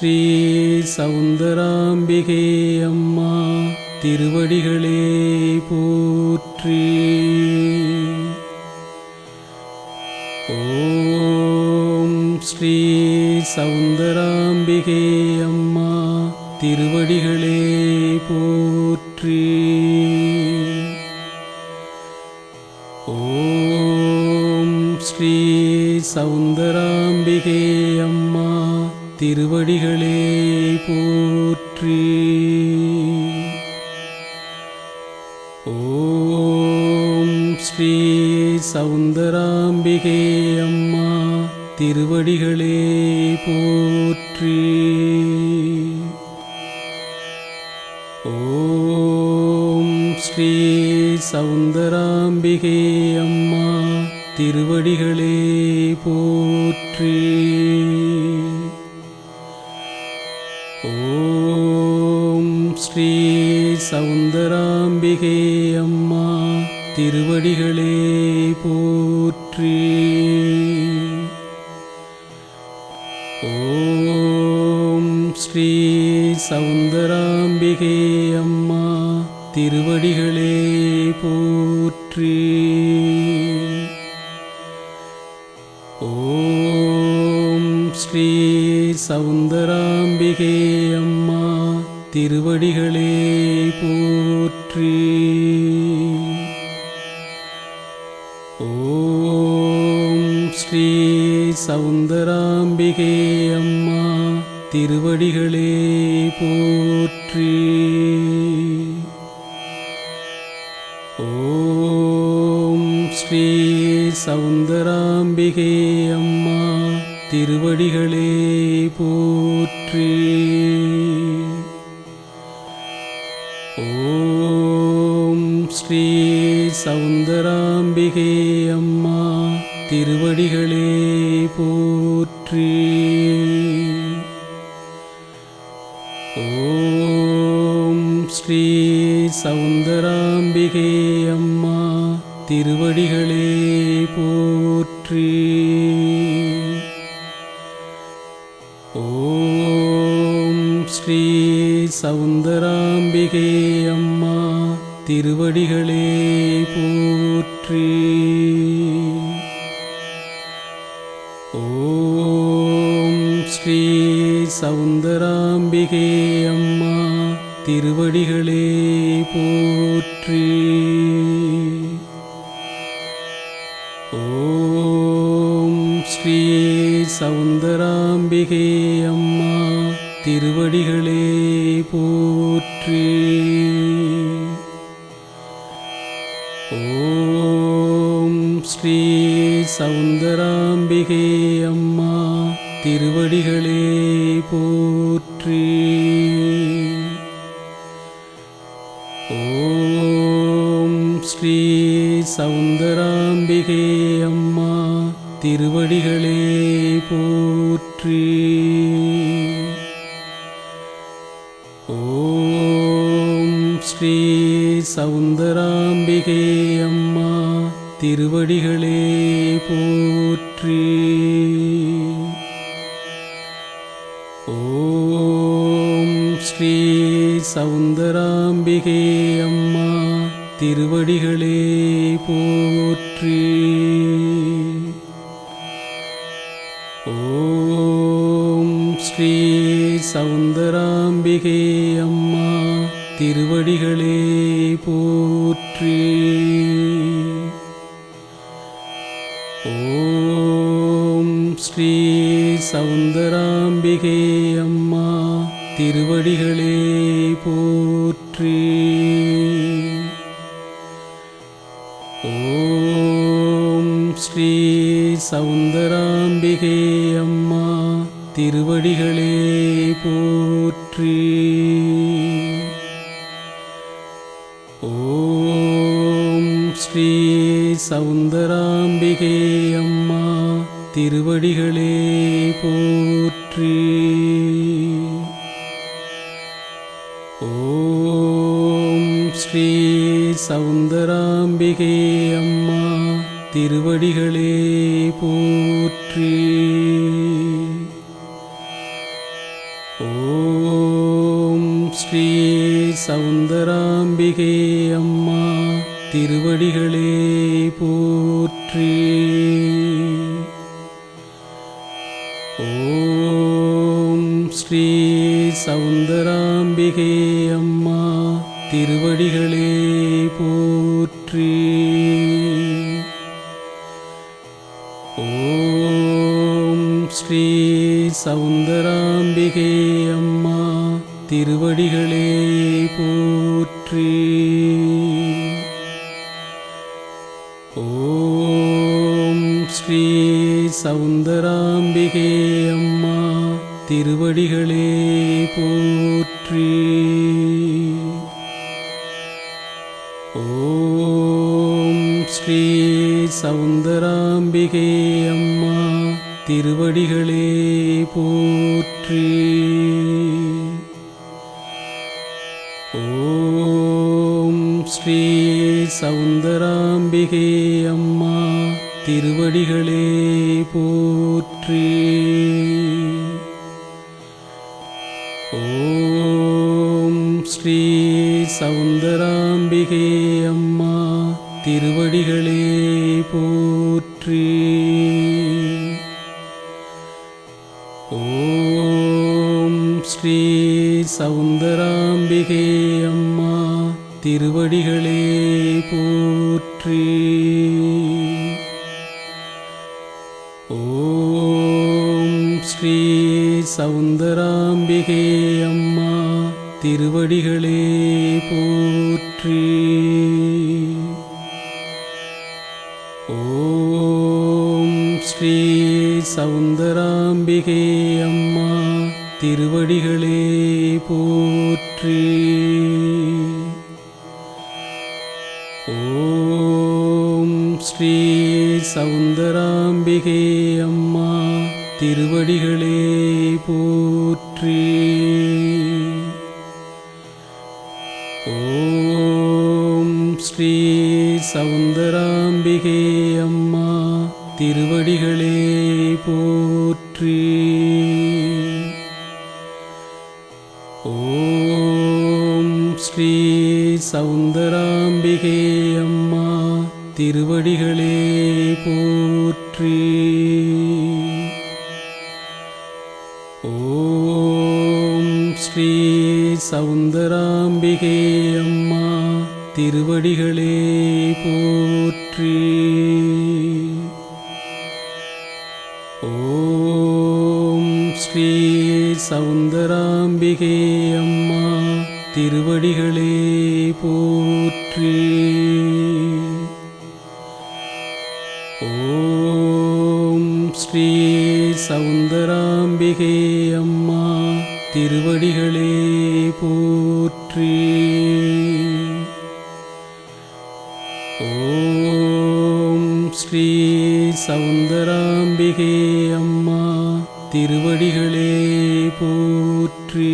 ஸ்ரீ சவுந்தராம்பிகே அம்மா திருவடிகளே போற்றி. ஓம் ஸ்ரீ சவுந்தராம்பிகே அம்மா திருவடிகளே போற்றி. ஓம் ஸ்ரீ சௌந்தராம்பிகே திருவடிகளே போற்றி. ஓம் ஸ்ரீ சவுந்தராம்பிகே அம்மா திருவடிகளே போற்றி. ஓம் ஸ்ரீ சவுந்தராம்பிகே அம்மா திருவடிகளே போற்றி. ஓம் ஸ்ரீ சவுந்தராம்பிகே அம்மா திருவடிகளே போற்றி. ஓம் ஸ்ரீ சவுந்தராம்பிகே அம்மா திருவடிகளே ஸ்ரீ சவுந்தராம்பிகே அம்மா திருவடிகளே போற்றி. ஓம் ஸ்ரீ சவுந்தராம்பிகே அம்மா திருவடிகளே போற்றி. ஓம் ஸ்ரீ சவுந்தராம்பிகே அம்மா திருவடிகளே போற்றி. ஓம் ஸ்ரீ சவுந்தராம்பிகே அம்மா திருவடிகளே போற்றி. ஓம் ஸ்ரீ சவுந்தராம்பிகே அம்மா திருவடிகளே போற்றி. சௌந்தராம்பிகே அம்மா திருவடிகளே போற்றி. ஓம் ஸ்ரீ சவுந்தராம்பிகே அம்மா திருவடிகளே போற்றி. ஓம் ஸ்ரீ சவுந்தராம்பிகே அம்மா திருவடிகளே போற்றி. ஓம் ஸ்ரீ சவுந்தராம்பிகே அம்மா திருவடிகளே போற்றி. ஓம் ஸ்ரீ சவுந்தராம்பிகே அம்மா திருவடிகளே போற்றி. ஸ்ரீ சௌந்தராம்பிகே அம்மா திருவடிகளே போற்றி. ஓம் ஸ்ரீ சௌந்தராம்பிகே அம்மா திருவடிகளே போற்றி. ஓம் ஸ்ரீ சௌந்தராம்பிகே திருவடிகளே போற்றி. ஓம் ஸ்ரீ சவுந்தராம்பிகே அம்மா திருவடிகளே போற்றி. ஓம் ஸ்ரீ சவுந்தராம்பிகே அம்மா திருவடிகளே போற்றி. ஓம் ஸ்ரீ சவுந்தராம்பிகே அம்மா திருவடிகளே போற்றி. ஓம் ஸ்ரீ சவுந்தராம்பிகே அம்மா திருவடிகளே போற்றி. ஓம் ஸ்ரீ சவுந்தராம்பிகே திருவடிகளே போற்றி. ஓம் ஸ்ரீ சவுந்தராம்பிகே அம்மா திருவடிகளே போற்றி. ஓம் ஸ்ரீ சவுந்தராம்பிகே அம்மா திருவடிகளே போற்றி. சௌந்தராம்பிகே அம்மா திருவடிகளே போற்றி. ஓம் ஸ்ரீ சௌந்தராம்பிகே அம்மா திருவடிகளே போற்றி. ஓம் ஸ்ரீ சௌந்தராம்பிகே அம்மா திருவடிகளே போற்றி. ஓம் ஸ்ரீ சவுந்தராம்பிகே அம்மா திருவடிகளே போற்றி. ஓம் ஸ்ரீ சவுந்தராம்பிகே அம்மா திருவடிகளே போற்றி. சௌந்தராம்பிகே அம்மா திருவடிகளே போற்றி. ஓம் ஸ்ரீ சவுந்தராம்பிகே அம்மா திருவடிகளே போற்றி. ஓம் ஸ்ரீ சவுந்தராம்பிகே அம்மா திருவடிகளே போ ஸ்ரீ சவுந்தராம்பிகே அம்மா திருவடிகளே போற்றி. ஓம் ஸ்ரீ சவுந்தராம்பிகே அம்மா திருவடிகளே போற்றி. ஓம் ஸ்ரீ சவுந்தராம்பிகே அம்மா திருவடிகளே போற்றி. ஓம் ஸ்ரீ சவுந்தராம்பிகே அம்மா திருவடிகளே போற்றி. ஓம் ஸ்ரீ சவுந்தராம்பிகே அம்மா திருவடிகளே போற்றி. சௌந்தராம்பிகே அம்மா திருவடிகளே போற்றி.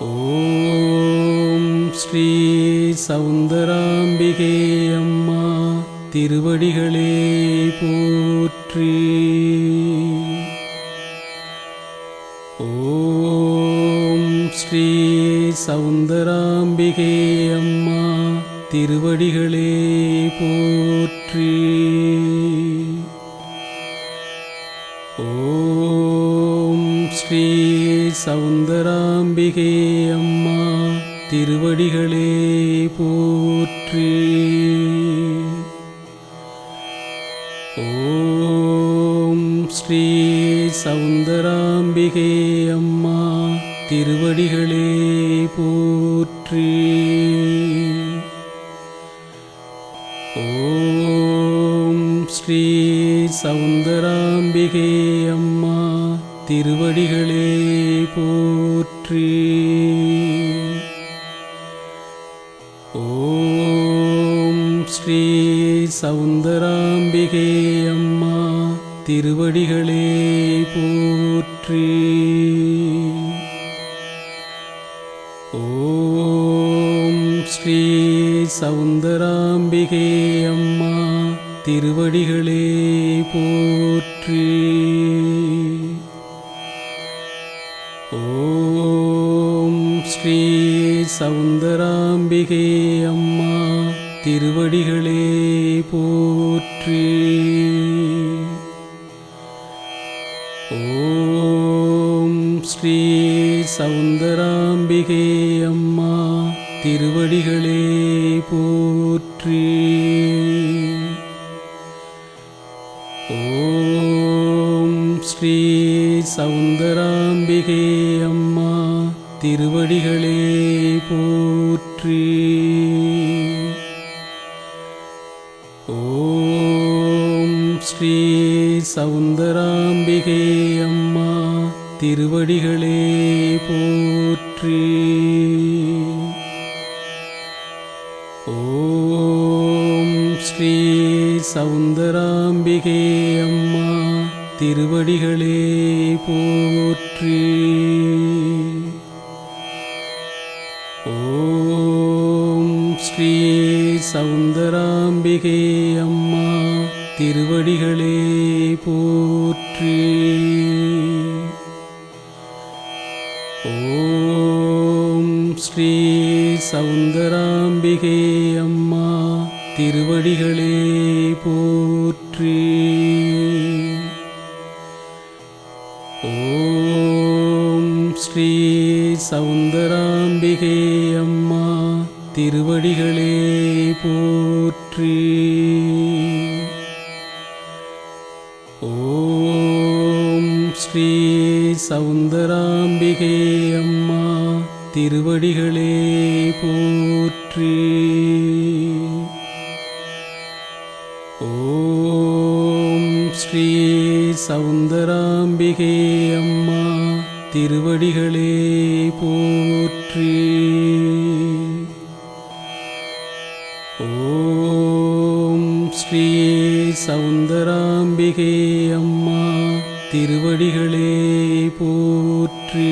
ஓம் ஸ்ரீ சௌந்தராம்பிகே அம்மா திருவடிகளே போற்றி. ஓம் ஸ்ரீ சௌந்தராம்பிகே அம்மா திருவடிகளே போற்றி. ஓம் ஸ்ரீ சவுந்தராம்பிகே அம்மா திருவடிகளே போற்றி. ஓம் ஸ்ரீ சவுந்தராம்பிகே அம்மா திருவடிகளே போற்றி. ஸ்ரீ சவுந்தராம்பிகே அம்மா திருவடிகளே போற்றி. ஓம் ஸ்ரீ சவுந்தராம்பிகே அம்மா திருவடிகளே போற்றி. ஓம் ஸ்ரீ சவுந்தராம்பிகே திருவடிகளே போற்றி. ஓம் ஸ்ரீ சவுந்தராம்பிகே அம்மா திருவடிகளே போற்றி. ஓம் ஸ்ரீ சவுந்தராம்பிகே அம்மா திருவடிகளே போற்றி. ஸ்ரீ சௌந்தராம்பிகே அம்மா திருவடிகளே போற்றி. ஓம் ஸ்ரீ சௌந்தராம்பிகே அம்மா திருவடிகளே போற்றி. ஓம் ஸ்ரீ சௌந்தராம்பிகே திருவடிகளே போற்றி ஓம் ஸ்ரீ சவுந்தராம்பிகே அம்மா திருவடிகளே போற்றி ஓம் ஸ்ரீ சவுந்தராம்பிகே அம்மா திருவடிகளே போற்றி சவுந்தராம்பிகே அம்மா திருவடிகளே போற்றி. ஓம் ஸ்ரீ சவுந்தராம்பிகே அம்மா திருவடிகளே போற்றி. ஓம் ஸ்ரீ சவுந்தராம்பிகே திருவடிகளே போற்றி. ஓம் ஸ்ரீ சௌந்தராம்பிகே அம்மா திருவடிகளே போற்றி.